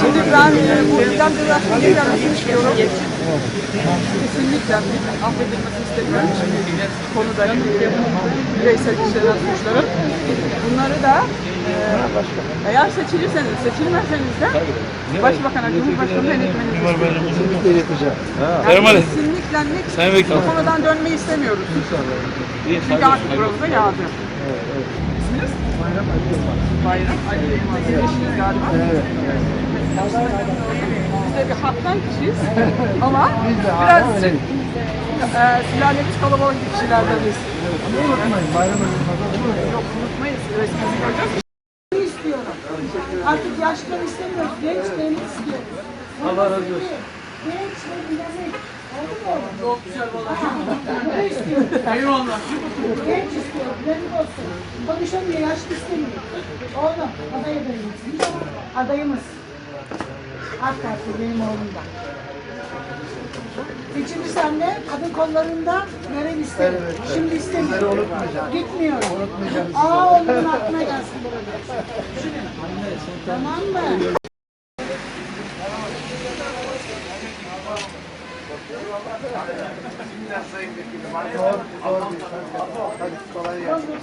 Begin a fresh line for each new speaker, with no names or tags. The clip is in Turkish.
Şimdi ben e, bu idam cezasının geri gelmesini istiyorum. Kesinlikle affedilmesi istemiyorum. Bu konuda bireysel işlenen suçların. Bunları da e, eğer seçilirseniz, seçilmezseniz de Başbakan'a, Cumhurbaşkanı'na istiyorum.
Kesinlikle ileteceğim.
Yani kesinlikle net bu konudan dönmeyi istemiyoruz. Çünkü artık buramıza yağdı.
Bayram Ali
Bayram Ali Yılmaz. Eşiniz galiba.
Evet.
Biz de bir halktan kişiyiz ama biraz e, sülalemiz kalabalık bir kişilerdeniz.
Unutmayın Bayram unutmayın.
Yok unutmayız. Resmimizi göreceğiz.
istiyorum. Artık yaşlılar istemiyoruz. Gençleri istiyoruz.
Allah razı olsun.
Genç ve mu?
Çok güzel valla.
Ne istiyoruz?
Eyvallah.
Genç istiyoruz. Dinamik olsun. Konuşamıyor. Yaşlı istemiyor. Oğlum aday adayımız. Adayımız. AK Parti benim oğlum da. Üçüncü sende kadın kollarında görev isterim.
Evet, evet.
Şimdi istemiyorum.
Unutmayacağım.
Gitmiyorum.
Unutmayacağım.
Aa oğlumun aklına gelsin burada. Tamam mı?
Zor, zor bir Hadi kolay gelsin.